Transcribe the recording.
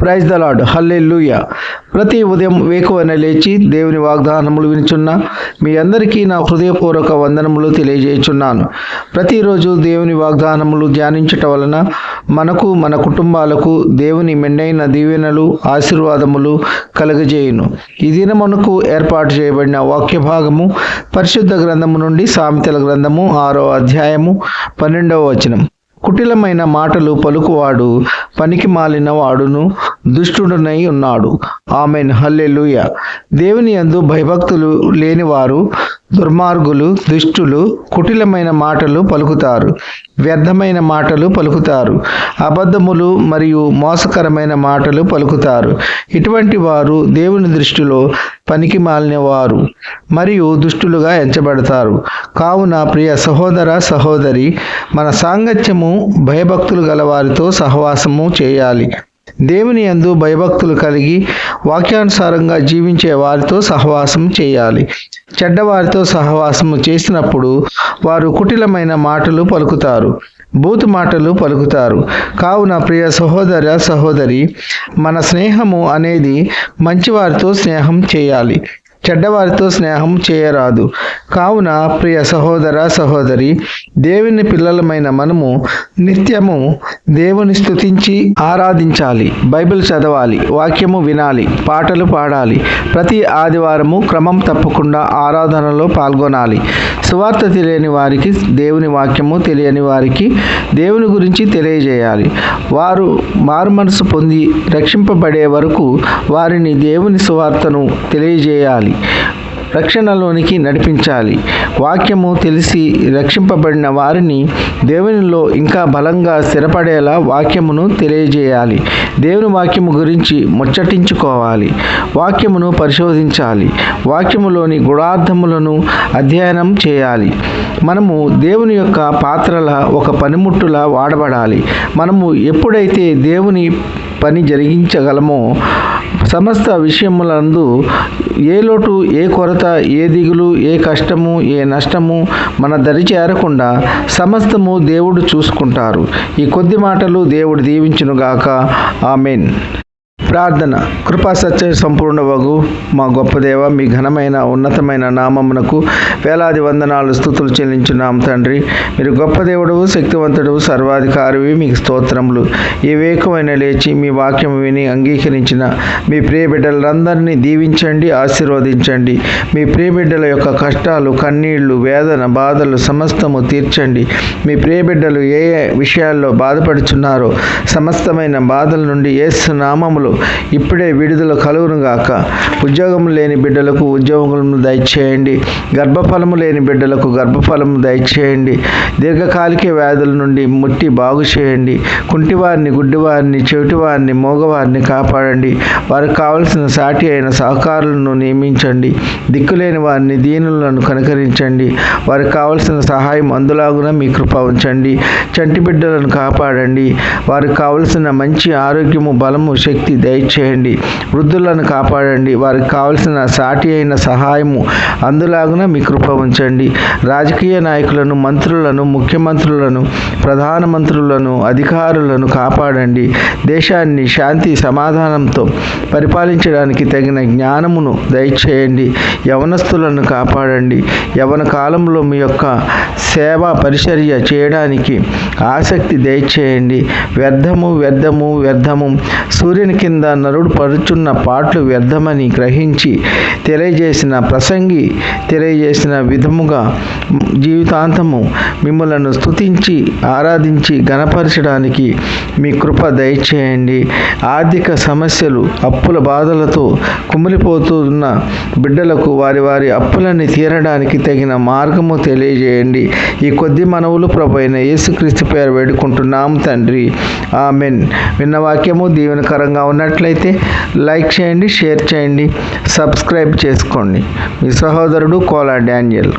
Praise the lord హల్లే ప్రతి ఉదయం వేకువన లేచి దేవుని వాగ్దానములు వినిచున్నా మీ అందరికీ నా హృదయపూర్వక వందనములు తెలియజేయుచున్నాను. ప్రతిరోజు దేవుని వాగ్దానములు ధ్యానించటం వలన మనకు మన కుటుంబాలకు దేవుని మెండైన దీవెనలు ఆశీర్వాదములు కలగజేయును. ఈ దినమునకు ఏర్పాటు చేయబడిన వాక్య భాగము పరిశుద్ధ గ్రంథము నుండి సామెతల గ్రంథము ఆరో అధ్యాయము పన్నెండవ వచనం. కుటిలమైన మాటలు పలుకువాడు పనికి మాలిన వాడును. దుష్టుడునై ఉన్నాడు. ఆమెన్. హల్లెలూయ. దేవుని యందు భయభక్తులు లేనివారు దుర్మార్గులు దుష్టులు కుటిలమైన మాటలు పలుకుతారు వ్యర్థమైన మాటలు పలుకుతారు అబద్ధములు మరియు మోసకరమైన మాటలు పలుకుతారు. ఇటువంటి వారు దేవుని దృష్టిలో పనికి మాలినవారు మరియు దుష్టులుగా ఎంచబడతారు. కావున ప్రియ సహోదర సహోదరి మన సాంగత్యము భయభక్తులు గలవారితో సహవాసము చేయాలి. దేవుని యందు భయభక్తులు కలిగి వాక్యానుసారంగా జీవించే వారితో సహవాసం చేయాలి. చెడ్డవారితో సహవాసము చేసినప్పుడు వారు కుటిలమైన మాటలు పలుకుతారు. బూతు మాటలు పలుకుతారు. కావున ప్రియ సహోదర సహోదరి మన స్నేహము అనేది మంచివారితో స్నేహం చేయాలి. చెడ్డవారితో స్నేహం చేయరాదు. కావున ప్రియ సహోదర సహోదరి దేవుని పిల్లలమైన మనము నిత్యము దేవుని స్థుతించి ఆరాధించాలి. బైబిల్ చదవాలి వాక్యము వినాలి పాటలు పాడాలి. ప్రతి ఆదివారము క్రమం తప్పకుండా ఆరాధనలో పాల్గొనాలి. సువార్త తెలియని వారికి దేవుని వాక్యము తెలియని వారికి దేవుని గురించి తెలియజేయాలి. వారు మారు మనసు పొంది రక్షింపబడే వరకు వారిని దేవుని సువార్తను తెలియజేయాలి. రక్షణలోనికి నడిపించాలి. వాక్యము తెలిసి రక్షింపబడిన వారిని దేవునిలో ఇంకా బలంగా స్థిరపడేలా వాక్యమును తెలియజేయాలి. దేవుని వాక్యము గురించి ముచ్చటించుకోవాలి. వాక్యమును పరిశోధించాలి. వాక్యములోని గుణార్థములను అధ్యయనం చేయాలి. మనము దేవుని యొక్క పాత్రల ఒక పనిముట్టులా వాడబడాలి. మనము ఎప్పుడైతే దేవుని పని జరిగించగలమో సమస్త విషయములందు ఏ లోటు ఏ కొరత ఏ దిగులు ఏ కష్టము ఏ నష్టము మన దరి చేరకుండా సమస్తము దేవుడు చూసుకుంటారు. ఈ కొద్ది మాటలు దేవుడు దీవించునుగాక. ఆమెన్. ప్రార్థన. కృపా సత్య సంపూర్ణ వగు మా గొప్ప దేవ మీ ఘనమైన ఉన్నతమైన నామమునకు వేలాది వందనాలు స్థుతులు చెల్లించున్నాం తండ్రి. మీరు గొప్ప దేవుడు శక్తివంతుడు సర్వాధికారివి మీకు స్తోత్రములు. ఏ వేకమైన లేచి మీ వాక్యం విని అంగీకరించిన మీ ప్రియ బిడ్డలందరినీ దీవించండి ఆశీర్వదించండి. మీ ప్రియ బిడ్డల యొక్క కష్టాలు కన్నీళ్ళు వేదన బాధలు సమస్తము తీర్చండి. మీ ప్రియ బిడ్డలు ఏ ఏ విషయాల్లో బాధపడుచున్నారో సమస్తమైన బాధల నుండి ఏసు నామములు ఇప్పుడే విడుదల కలుగును గాక ఉద్యోగం లేని బిడ్డలకు ఉద్యోగములను దయచేయండి. గర్భఫలము లేని బిడ్డలకు గర్భఫలము దయచేయండి. దీర్ఘకాలిక వ్యాధుల నుండి ముట్టి బాగు చేయండి. కుంటివారిని గుడ్డివారిని చెవిటివారిని మోగవారిని కాపాడండి. వారికి కావలసిన సాటి అయిన సహకారులను నియమించండి. దిక్కులేని వారిని దీనులను కనుకరించండి. వారికి కావలసిన సహాయం అందులాగున మీ కృప ఉంచండి. చంటి బిడ్డలను కాపాడండి. వారికి కావలసిన మంచి ఆరోగ్యము బలము శక్తి దయచేయండి. వృద్ధులను కాపాడండి. వారికి కావలసిన సాటి అయిన సహాయము అందులాగున మీ కృప ఉంచండి. రాజకీయ నాయకులను మంత్రులను ముఖ్యమంత్రులను ప్రధానమంత్రులను అధికారులను కాపాడండి. దేశాన్ని శాంతి సమాధానంతో పరిపాలించడానికి తగిన జ్ఞానమును దయచేయండి. యవనస్తులను కాపాడండి. యవన కాలంలో మీ యొక్క సేవా పరిచర్య చేయడానికి ఆసక్తి దయచేయండి. వ్యర్థము వ్యర్థము వ్యర్థము. సూర్యుని కింద నరుడు పరుచున్న పాటలు వ్యర్థమని గ్రహించి తెలియజేసిన ప్రసంగి తెలియజేసిన విధముగా జీవితాంతము మిమ్మలను స్తుతించి ఆరాధించి గణపరచడానికి మీ కృప దయచేయండి. ఆర్థిక సమస్యలు అప్పుల బాధలతో కుమిలిపోతున్న బిడ్డలకు వారి వారి అప్పులని తీరడానికి తగిన మార్గము తెలియజేయండి. ఈ కొద్ది మనవులు ప్రభు అయిన యేసుక్రీస్తు పేరు వేడుకుంటున్నాము తండ్రి. ఆమెన్. విన్న వాక్యము దీవెనకరంగా ఉన్నట్లయితే లైక్ చేయండి షేర్ చేయండి సబ్స్క్రైబ్ చేసుకోండి. మీ సహోదరుడు కోలా డానియల్.